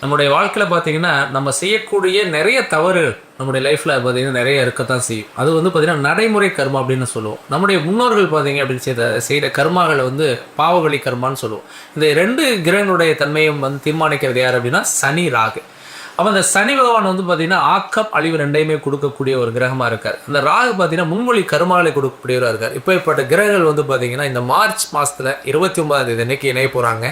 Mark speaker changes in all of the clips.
Speaker 1: நம்முடைய வாழ்க்கையில் பார்த்தீங்கன்னா நம்ம செய்யக்கூடிய நிறைய தவறு நம்முடைய லைஃப்பில் பார்த்தீங்கன்னா நிறைய இருக்கத்தான் செய்யும். அது வந்து பார்த்தீங்கன்னா நடைமுறை கர்மா அப்படின்னு சொல்லுவோம். நம்முடைய முன்னோர்கள் பார்த்தீங்க அப்படின்னு செய்த செய்த கர்மாகளை வந்து பாவகளி கர்மான்னு சொல்லுவோம். இந்த ரெண்டு கிரகங்களுடைய தன்மையும் வந்து தீர்மானிக்கிறது யார் அப்படின்னா சனி ராகு. அப்போ அந்த சனி பகவான் வந்து பார்த்தீங்கன்னா ஆக்கம் அழிவு ரெண்டையுமே கொடுக்கக்கூடிய ஒரு கிரகமாக இருக்கார். அந்த ராகு பார்த்தீங்கன்னா முன்மொழி கருமாலை கொடுக்கக்கூடியவராக இருக்கார். இப்போ இப்பட்ட கிரகங்கள் வந்து பார்த்தீங்கன்னா இந்த மார்ச் மாதத்தில் இருபத்தி ஒன்பதாம் தேதி அன்னைக்கு இணைய போகிறாங்க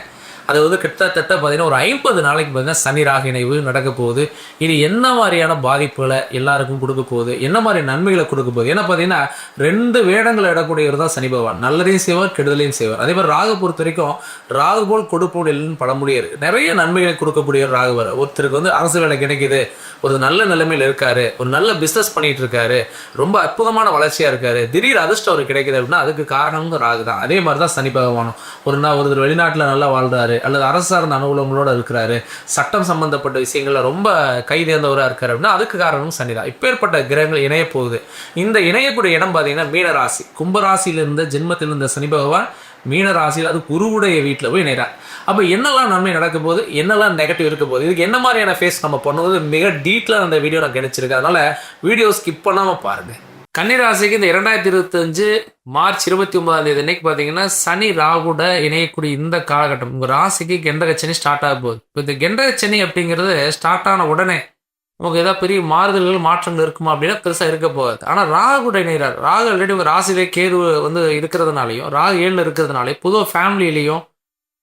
Speaker 1: அது வந்து கிட்டத்தட்ட பார்த்தீங்கன்னா ஒரு ஐம்பது நாளைக்கு பார்த்தீங்கன்னா சனி ராக இணைவு நடக்க போகுது. இது என்ன மாதிரியான பாதிப்புகளை எல்லாருக்கும் கொடுக்க போகுது? என்ன மாதிரி நன்மைகளை கொடுக்க போகுது? ஏன்னா பார்த்தீங்கன்னா ரெண்டு வேடங்களை இடக்கூடியவர் தான் சனி பகவான். நல்லதையும் செய்வார் கெடுதலையும் செய்வார். அதே மாதிரி ராகு பொறுத்த வரைக்கும் ராகு போல் கொடுப்போம் இல்லைன்னு நிறைய நன்மைகளை கொடுக்கக்கூடியவர் ராகுவர் ஒருத்தருக்கு வந்து அரசு வேலை கிடைக்குது. ஒரு நல்ல நிலைமையில் இருக்காரு. ஒரு நல்ல பிஸ்னஸ் பண்ணிட்டு இருக்காரு. ரொம்ப அற்புதமான வளர்ச்சியாக இருக்காரு. திடீர் அதிர்ஷ்டம் அவர் கிடைக்குது அப்படின்னா அதுக்கு காரணமும் ராகு தான். அதே மாதிரி தான் சனி பகவானும். ஒரு நாள் ஒருத்தர் வெளிநாட்டில் நல்லா இருக்கிறாரு அல்லது அரசு சார்ந்த அனுகூலங்களோட இருக்கிறாரு சட்டம் சம்பந்தப்பட்ட விஷயங்களில் ரொம்ப கைதேர்ந்தவராக இருக்கார் அப்படின்னா அதுக்கு காரணம் சனி தான் இப்பேற்பட்ட கிரகங்கள் இணைய போகுது. இந்த இணையக்கூடிய இடம் பார்த்தீங்கன்னா மீனராசி. கும்பராசியிலிருந்த ஜென்மத்தில் இருந்த சனி பகவான் மீன ராசியில் அது குருவுடைய வீட்டில் போய் இணைகிறார் அப்போ என்னெல்லாம் நன்மை நடக்க போகுது? என்னெல்லாம் நெகட்டிவ் இருக்க போகுது? இதுக்கு என்ன மாதிரியான ஃபேஸ் நம்ம பண்ணுவது மிக டீட்டெயிலாக அந்த வீடியோ நான் கிடைச்சிருக்கேன் அதனால் வீடியோ ஸ்கிப் பண்ணாமல் பாருங்கள் கன்னிராசிக்கு இந்த இரண்டாயிரத்தி இருபத்தஞ்சு மார்ச் இருபத்தி ஒன்பதாம் தேதி அன்னைக்கு பார்த்தீங்கன்னா சனி ராகுட இணையக்கூடிய இந்த காலகட்டம். உங்கள் ராசிக்கு கெண்டகச்சனி ஸ்டார்ட் ஆக போகுது. இப்போ இந்த கெண்டகச்சனி அப்படிங்கிறது ஸ்டார்ட் ஆன உடனே நமக்கு ஏதாவது பெரிய மாறுதல்கள் மாற்றங்கள் இருக்குமா அப்படின்னா பெருசாக இருக்க போகாது. ஆனால் ராகுட இணைகிறார். ராகு ஆல்ரெடி உங்கள் ராசியிலே கேது வந்து இருக்கிறதுனாலையும் ராகு ஏழில் இருக்கிறதுனாலையும் பொதுவாக ஃபேமிலியிலையும்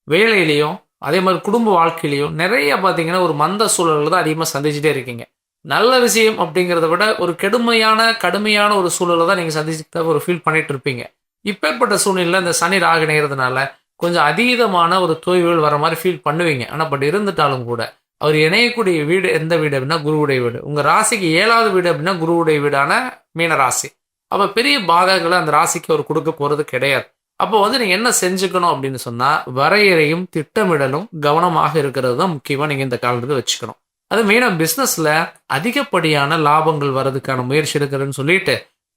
Speaker 1: வேலையிலையும் அதே மாதிரி குடும்ப வாழ்க்கையிலையும் நிறைய பார்த்தீங்கன்னா ஒரு மந்த சூழல்கள் தான் அதிகமாக சந்திச்சுட்டே இருக்கீங்க. நல்ல விஷயம் அப்படிங்கிறத விட ஒரு கெடுமையான கடுமையான ஒரு சூழலை தான் நீங்கள் சந்திச்சுட்டு ஒரு ஃபீல் பண்ணிட்டு இருப்பீங்க. இப்பேற்பட்ட சூழ்நிலையில் இந்த சனி ராகு இணைகிறதுனால கொஞ்சம் அதீதமான ஒரு தோய்வுகள் வர மாதிரி ஃபீல் பண்ணுவீங்க. ஆனால் பட் இருந்துட்டாலும் கூட அவர் இணையக்கூடிய வீடு எந்த வீடு அப்படின்னா குருவுடைய வீடு. உங்கள் ராசிக்கு ஏழாவது வீடு அப்படின்னா குருவுடைய வீடான மீன ராசி. அப்போ பெரிய பாதகங்களை அந்த ராசிக்கு அவர் கொடுக்க போகிறது கிடையாது. அப்போ வந்து நீங்கள் என்ன செஞ்சுக்கணும் அப்படின்னு சொன்னால் வரையறையும் திட்டமிடலும் கவனமாக இருக்கிறது தான் முக்கியமாக நீங்கள் இந்த காலத்தில் வச்சுக்கணும். அது மெயினாக பிஸ்னஸில் அதிகப்படியான லாபங்கள் வர்றதுக்கான முயற்சி எடுக்கிறதுன்னு சொல்லிட்டு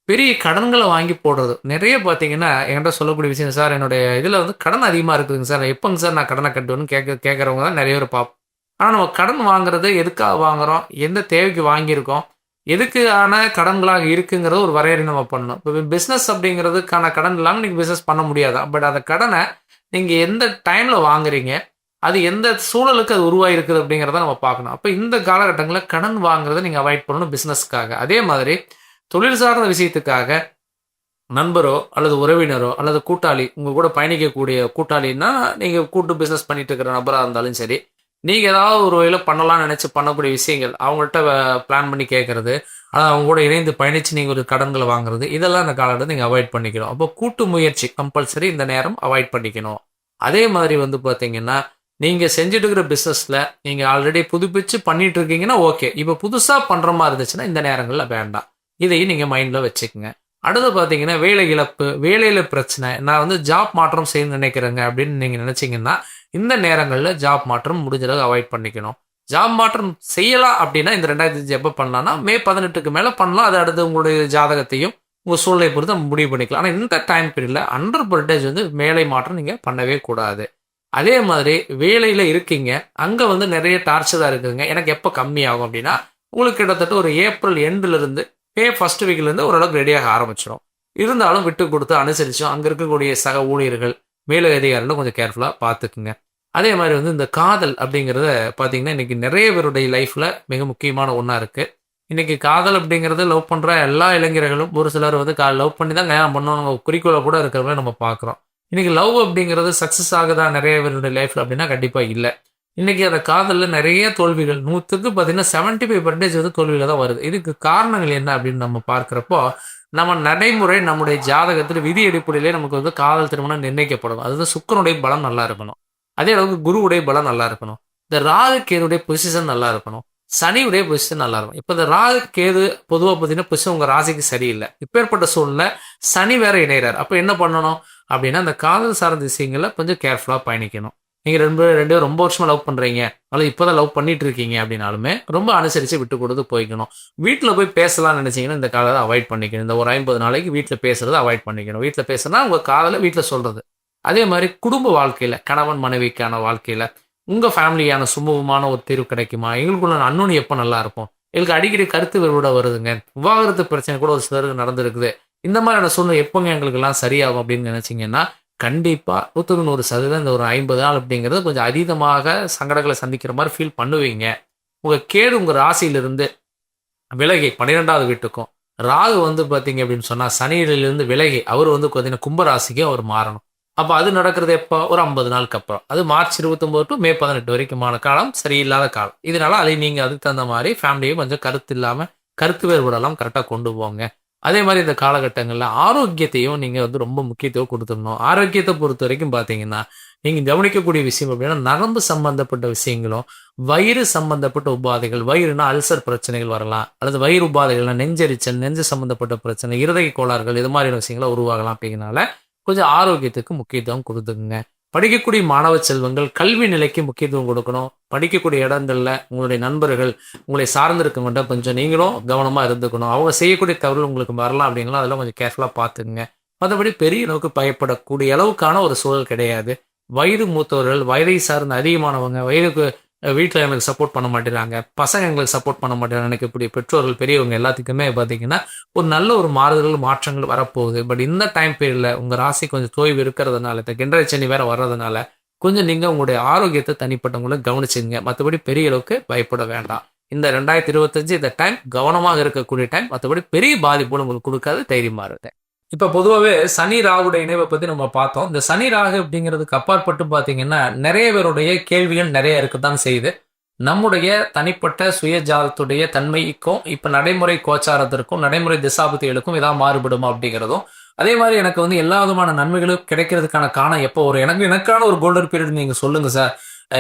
Speaker 1: பெரிய கடன்களை வாங்கி போடுறது. நிறைய பார்த்தீங்கன்னா என்கிட்ட சொல்லக்கூடிய விஷயம் சார் என்னுடைய இதில் வந்து கடன் அதிகமாக இருக்குதுங்க சார். எப்போங்க சார் நான் கடனை கட்டுவேன்னு கேட்க கேட்குறவங்க தான் நிறைய பேர் பார்ப்போம். ஆனால் நம்ம கடன் வாங்குறது எதுக்காக வாங்குறோம்? எந்த தேவைக்கு வாங்கியிருக்கோம்? எதுக்கான கடன்களாக இருக்குங்கிறத ஒரு வரையறை நம்ம பண்ணணும். இப்போ பிஸ்னஸ் அப்படிங்கிறதுக்கான கடன் இல்லாமல் நீங்கள் பிஸ்னஸ் பண்ண முடியாது? பட் அந்த கடனை நீங்கள் எந்த டைமில் வாங்குறீங்க? அது எந்த சூழலுக்கு அது உருவாகிருக்குது அப்படிங்கிறத நம்ம பார்க்கணும். அப்போ இந்த காலகட்டங்களில் கடன் வாங்குறதை நீங்கள் அவாய்ட் பண்ணணும் பிஸ்னஸ்க்காக அதே மாதிரி தொழில் சார்ந்த விஷயத்துக்காக நண்பரோ அல்லது உறவினரோ அல்லது கூட்டாளி உங்கள் கூட பயணிக்கக்கூடிய கூட்டாளின்னா நீங்கள் கூட்டு பிஸ்னஸ் பண்ணிட்டு இருக்கிற நபராக இருந்தாலும் சரி நீங்கள் ஏதாவது ஒரு வகையில் பண்ணலாம்னு நினச்சி பண்ணக்கூடிய விஷயங்கள் அவங்கள்ட்ட பிளான் பண்ணி கேட்குறது அதாவது அவங்க கூட இணைந்து பயணித்து நீங்கள் ஒரு கடன்களை வாங்குறது இதெல்லாம் இந்த காலத்தில் நீங்கள் அவாய்ட் பண்ணிக்கணும். அப்போ கூட்டு முயற்சி கம்பல்சரி இந்த நேரம் அவாய்ட் பண்ணிக்கணும். அதே மாதிரி வந்து பார்த்தீங்கன்னா நீங்கள் செஞ்சுட்டு இருக்கிற பிஸ்னஸில் நீங்கள் ஆல்ரெடி புதுப்பிச்சு பண்ணிட்டு இருக்கீங்கன்னா ஓகே இப்போ புதுசாக பண்ணுற மாதிரி இருந்துச்சுன்னா இந்த நேரங்களில் வேண்டாம். இதையும் நீங்கள் மைண்டில் வச்சுக்கோங்க. அடுத்து பார்த்தீங்கன்னா வேலை இழப்பு வேலையில் பிரச்சனை நான் வந்து ஜாப் மாற்றம் செய்ய நினைக்கிறேங்க அப்படின்னு நீங்கள் நினச்சிங்கன்னா இந்த நேரங்களில் ஜாப் மாற்றம் முடிஞ்சளவு அவாய்ட் பண்ணிக்கணும். ஜாப் மாற்றம் செய்யலாம் அப்படின்னா இந்த ரெண்டாயிரத்தி எப்போ பண்ணலாம்னா மே பதினெட்டுக்கு மேலே பண்ணலாம். அது அடுத்து உங்களுடைய ஜாதகத்தையும் உங்கள் சூழ்நிலை பொறுத்து முடிவு பண்ணிக்கலாம். ஆனால் இந்த டைம் பீரியடில் ஹண்ட்ரட் பர்சன்டேஜ் வந்து மேலை மாற்றம் நீங்கள் பண்ணவே கூடாது. அதே மாதிரி வேலையில் இருக்கீங்க. அங்கே வந்து நிறைய டார்ச்சராக இருக்குதுங்க. எனக்கு எப்போ கம்மியாகும் அப்படின்னா உங்களுக்கு கிட்டத்தட்ட ஒரு ஏப்ரல் எண்ட்லேருந்து மே ஃபர்ஸ்ட் வீக்லேருந்து ஓரளவுக்கு ரெடியாக ஆரம்பிச்சிடும் இருந்தாலும் விட்டு கொடுத்து அனுசரிச்சும் அங்கே இருக்கக்கூடிய சக ஊழியர்கள் மேலதிகாரிகளும் கொஞ்சம் கேர்ஃபுல்லாக பார்த்துக்குங்க. அதே மாதிரி வந்து இந்த காதல் அப்படிங்கிறத பார்த்தீங்கன்னா இன்றைக்கி நிறைய பேருடைய லைஃப்பில் மிக முக்கியமான ஒன்றா இருக்குது இன்றைக்கி காதல் அப்படிங்கிறது லவ் பண்ணுற எல்லா இளைஞர்களும் ஒரு சிலர் வந்து கா லவ் பண்ணி தான் கல்யாணம் பண்ணணும் குறிக்கோளை கூட இருக்கிறவங்கள நம்ம பார்க்குறோம். இன்றைக்கி லவ் அப்படிங்கிறது சக்ஸஸ் ஆகுதா நிறைய பேருடைய லைஃப்பில் அப்படின்னா கண்டிப்பாக இல்லை. இன்றைக்கி அந்த காதலில் நிறைய தோல்விகள் நூற்றுக்கு பார்த்தீங்கன்னா செவன்ட்டி ஃபைவ் பர்சன்டேஜ் வந்து தோல்வியில் தான் வருது. இதுக்கு காரணங்கள் என்ன அப்படின்னு நம்ம பார்க்குறப்போ நம்ம நடைமுறை நம்முடைய ஜாதகத்தில் விதி அடிப்படையிலே நமக்கு வந்து காதல் திருமணம் நிர்ணயிக்கப்படும். அது சுக்கரனுடைய பலம் நல்லா இருக்கணும். அதே அளவுக்கு குருவுடைய பலம் நல்லா இருக்கணும். இந்த ராகு கேதுடைய பொசிஷன் நல்லா இருக்கணும். சனியுடைய பொசிஷன் நல்லா இருக்கும். இப்போ இந்த ராகு கேது பொதுவாக பார்த்தீங்கன்னா பொசிஷன் உங்கள் ராசிக்கு சரியில்லை. இப்பேற்பட்ட சூழ்நிலை சனி வேற இணைகிறார் அப்போ என்ன பண்ணணும்? அப்படின்னா அந்த காதல் சார்ந்த விஷயங்களில் கொஞ்சம் கேர்ஃபுல்லாக பயணிக்கணும். நீங்கள் ரெண்டு பேரும் ரெண்டு பேரும் ரொம்ப வருஷமாக லவ் பண்ணுறீங்க அல்லது இப்போ தான் லவ் பண்ணிட்டு இருக்கீங்க அப்படின்னாலுமே ரொம்ப அனுசரித்து விட்டு கொடுத்து போய்க்கணும். வீட்டில் போய் பேசலாம்னு நினச்சிங்கன்னா இந்த காதலை அவாய்ட் பண்ணிக்கணும். இந்த ஒரு ஐம்பது நாளைக்கு வீட்டில் பேசுறதை அவாய்ட் பண்ணிக்கணும். வீட்டில் பேசுனா உங்கள் காதலை வீட்டில் சொல்கிறது அதே மாதிரி குடும்ப வாழ்க்கையில் கணவன் மனைவிக்கான வாழ்க்கையில் உங்கள் ஃபேமிலியான சுமூகமான ஒரு தீர்வு கிடைக்குமா? எங்களுக்குள்ள அண்ணன் எப்போ நல்லா இருக்கும் எங்களுக்கு அடிக்கடி கருத்து வேறுபாடு வருதுங்க. விவாகரத்து பிரச்சனை கூட ஒரு சிலருக்கு நடந்திருக்குது. இந்த மாதிரியான சூழ்நிலை எப்போங்க எங்களுக்கெல்லாம் சரியாகும் அப்படின்னு நினச்சிங்கன்னா கண்டிப்பாக நூற்றுக்கு நூறு சதவீதம் இந்த ஒரு ஐம்பது நாள் அப்படிங்கிறது கொஞ்சம் அதீதமாக சங்கடங்களை சந்திக்கிற மாதிரி ஃபீல் பண்ணுவீங்க. உங்கள் கேடு உங்கள் ராசியிலிருந்து விலகி பன்னிரெண்டாவது வீட்டுக்கும். ராகு வந்து பார்த்தீங்க அப்படின்னு சொன்னால் சனியிலிருந்து விலகி அவர் வந்து பார்த்தீங்கன்னா கும்பராசிக்கு அவர் மாறணும். அப்போ அது நடக்கிறது எப்போ? ஒரு ஐம்பது நாளுக்கு அப்புறம். அது மார்ச் இருபத்தொம்போது டு மே பதினெட்டு வரைக்குமான காலம் சரியில்லாத காலம். இதனால அதை நீங்கள் அதுக்கு தகுந்த மாதிரி ஃபேமிலியும் கொஞ்சம் கருத்து இல்லாமல் கருத்து வேறுபாடெல்லாம் கரெக்டாக கொண்டு போங்க. அதே மாதிரி இந்த காலகட்டங்களில் ஆரோக்கியத்தையும் நீங்கள் வந்து ரொம்ப முக்கியத்துவம் கொடுத்துடணும். ஆரோக்கியத்தை பொறுத்த வரைக்கும் பார்த்தீங்கன்னா நீங்கள் கவனிக்கக்கூடிய விஷயம் அப்படின்னா நரம்பு சம்பந்தப்பட்ட விஷயங்களும் வயிறு சம்பந்தப்பட்ட உபாதைகள் வயிறுனா அல்சர் பிரச்சனைகள் வரலாம். அல்லது வயிறு உபாதைகள்னா நெஞ்சரிச்சல் நெஞ்சு சம்பந்தப்பட்ட பிரச்சனை இருதய கோளாறுகள் இது மாதிரியான விஷயங்களை உருவாகலாம் அப்படிங்கிறனால கொஞ்சம் ஆரோக்கியத்துக்கு முக்கியத்துவம் கொடுத்துக்குங்க. படிக்கக்கூடிய மாணவ செல்வங்கள் கல்வி நிலைக்கு முக்கியத்துவம் கொடுக்கணும். படிக்கக்கூடிய இடங்கள்ல உங்களுடைய நண்பர்கள் உங்களை சார்ந்திருக்கவங்கிட்ட கொஞ்சம் நீங்களும் கவனமாக இருந்துக்கணும். அவங்க செய்யக்கூடிய தவறு உங்களுக்கு வரலாம் அப்படிங்களா அதெல்லாம் கொஞ்சம் கேர்ஃபுல்லாக பார்த்துக்குங்க. மற்றபடி பெரிய அளவுக்கு பயப்படக்கூடிய அளவுக்கான ஒரு சூழல் கிடையாது. வயது மூத்தவர்கள் வயதை சார்ந்த அதிகமானவங்க வயதுக்கு வீட்டில் எனக்கு சப்போர்ட் பண்ண மாட்டேறாங்க பசங்க எங்களுக்கு சப்போர்ட் பண்ண மாட்டேறாங்க எனக்கு இப்படி பெற்றோர்கள் பெரியவங்க எல்லாத்துக்குமே பார்த்தீங்கன்னா ஒரு நல்ல ஒரு மாறுதல்கள் மாற்றங்கள் வரப்போகுது. பட் இந்த டைம் பீரியடில் உங்கள் ராசி கொஞ்சம் தோய்வு இருக்கிறதுனால இந்த கிண்டரை சனி வேற வர்றதுனால கொஞ்சம் நீங்கள் உங்களுடைய ஆரோக்கியத்தை தனிப்பட்டவங்களும் கவனிச்சுங்க மற்றபடி பெரிய அளவுக்கு பயப்பட வேண்டாம். இந்த ரெண்டாயிரத்தி இருபத்தஞ்சு இந்த டைம் கவனமாக இருக்கக்கூடிய டைம் மற்றபடி பெரிய பாதிப்பு உங்களுக்கு கொடுக்காது தைரியமாக இருந்தேன் இப்போ பொதுவாகவே சனி ராகுடைய இணைவை பற்றி நம்ம பார்த்தோம். இந்த சனி ராகு அப்படிங்கிறதுக்கு அப்பாற்பட்டு பார்த்தீங்கன்னா நிறைய பேருடைய கேள்விகள் நிறைய இருக்கத்தான் செய்யுது. நம்முடைய தனிப்பட்ட சுய ஜாதத்துடைய தன்மைக்கும் இப்போ நடைமுறை கோச்சாரத்திற்கும் நடைமுறை திசாபத்திகளுக்கும் இதாக மாறுபடுமா அப்படிங்கிறதும் அதே மாதிரி எனக்கு வந்து எல்லா விதமான நன்மைகளும் கிடைக்கிறதுக்கான காரணம் எப்போ ஒரு எனக்கு எனக்கான ஒரு கோல்டன் பீரியட் நீங்கள் சொல்லுங்க சார்.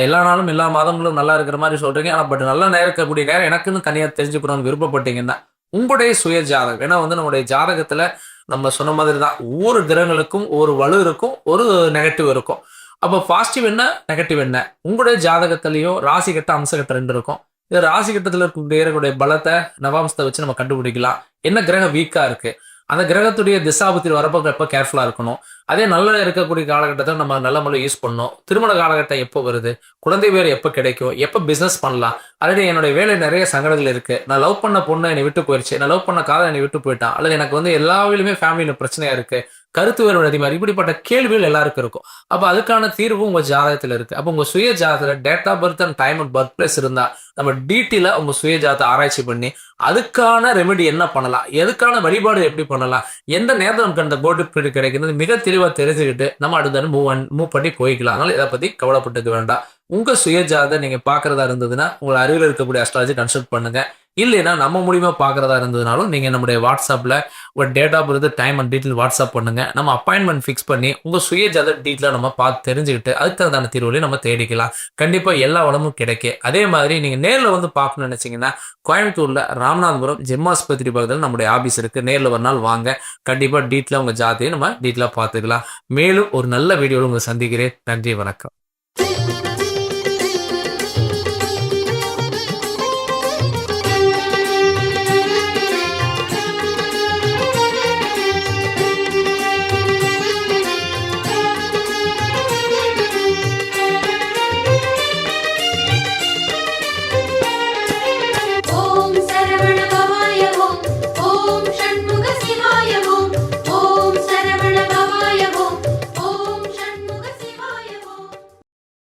Speaker 1: எல்லா நாளும் எல்லா மாதங்களும் நல்லா இருக்கிற மாதிரி சொல்கிறீங்க ஆனால் பட் நல்லா நேரம் இருக்கக்கூடிய நேரம் எனக்குன்னு தனியாக தெரிஞ்சுக்கணும்னு விருப்பப்பட்டீங்கன்னா உங்களுடைய சுய ஜாதகம் ஏன்னா வந்து நம்முடைய ஜாதகத்தில் நம்ம சொன்ன மாதிரி தான் ஒவ்வொரு கிரகங்களுக்கும் ஒரு வலு இருக்கும் ஒரு நெகட்டிவ் இருக்கும். அப்போ பாசிட்டிவ் என்ன? நெகட்டிவ் என்ன? உங்களுடைய ஜாதகத்திலையும் ராசி கட்ட அம்ச ரெண்டு இருக்கும். இது ராசி கட்டத்தில் இருக்கக்கூடிய பலத்தை நவாம்சத்தை வச்சு நம்ம கண்டுபிடிக்கலாம். என்ன கிரகம் வீக்காக இருக்குது அந்த கிரகத்துடைய திசாபத்தில் வரப்போ எப்போ கேர்ஃபுல்லாக இருக்கணும். அதே நல்ல இருக்கக்கூடிய காலகட்டத்தில் நம்ம நல்ல முறையில் யூஸ் பண்ணோம் திருமண காலகட்டம் எப்போ வருது? குழந்தை பேர் எப்போ கிடைக்கும்? எப்போ பிஸ்னஸ் பண்ணலாம்? ஆல்ரெடி என்னுடைய வேலை நிறைய சங்கடங்கள் இருக்குது நான் லவ் பண்ண பொண்ணு என்னை விட்டு போயிடுச்சு நான் லவ் பண்ண காதல் என்னை விட்டு போயிட்டான். அல்லது எனக்கு வந்து எல்லா வேலையுமே ஃபேமிலியில் பிரச்சனையா இருக்கு. கருத்து வேறுபாடு அதிகமாக இப்படிப்பட்ட கேள்விகள் எல்லாருக்கும் இருக்கும். அப்போ அதுக்கான தீர்வு உங்க ஜாதகத்தில் இருக்கு. அப்போ உங்க சுய ஜாதகத்தில் date of birth and time and birth place இருந்தால் நம்ம டீட்டெயில உங்க சுய ஜாதகத்தை ஆராய்ச்சி பண்ணி அதுக்கான ரெமெடி என்ன பண்ணலாம்? எதுக்கான வழிபாடு எப்படி பண்ணலாம்? எந்த நேரத்தில் நமக்கு அந்த போர்டு கிடைக்கிறது? மிக தெளிவாக தெரிஞ்சுக்கிட்டு நம்ம அடுத்த மூவ் மூவ் பண்ணி போய்க்கலாம். அதனால இதை பத்தி கவலைப்பட்டுக்க வேண்டாம். உங்க சுயஜாத நீங்க பாக்குறதா இருந்ததுன்னா உங்களை அருகில் இருக்கக்கூடிய அஸ்ட்ராலஜி கன்சல்ட் பண்ணுங்க. இல்லைன்னா நம்ம மூலியமா பார்க்குறதா இருந்ததுனாலும் நீங்கள் நம்முடைய வாட்ஸ்அப்பில் ஒரு date of birth time and detail WhatsApp பண்ணுங்க. நம்ம அப்பாயின்மெண்ட் ஃபிக்ஸ் பண்ணி உங்கள் சுய ஜத டீட்டெயிலாக நம்ம பார்த்து தெரிஞ்சுக்கிட்டு அதுக்கு தகுந்தான தீர்வுலையும் நம்ம தேடிக்கலாம். கண்டிப்பாக எல்லா வளமும் கிடைக்கும் அதே மாதிரி நீங்கள் நேரில் வந்து பார்க்கணும்னு நினச்சிங்கன்னா கோயம்புத்தூரில் ராமநாதபுரம் ஜெம்மாஸ்பத்திரி பக்கத்தில் நம்முடைய ஆபீஸ் இருக்குது நேரில் ஒரு நாள் வாங்க. கண்டிப்பாக டீட்டெயிலாக உங்கள் ஜாதியை நம்ம டீட்டெயிலாக பார்த்துக்கலாம். மேலும் ஒரு நல்ல வீடியோவில் உங்களை சந்திக்கிறேன். நன்றி வணக்கம்.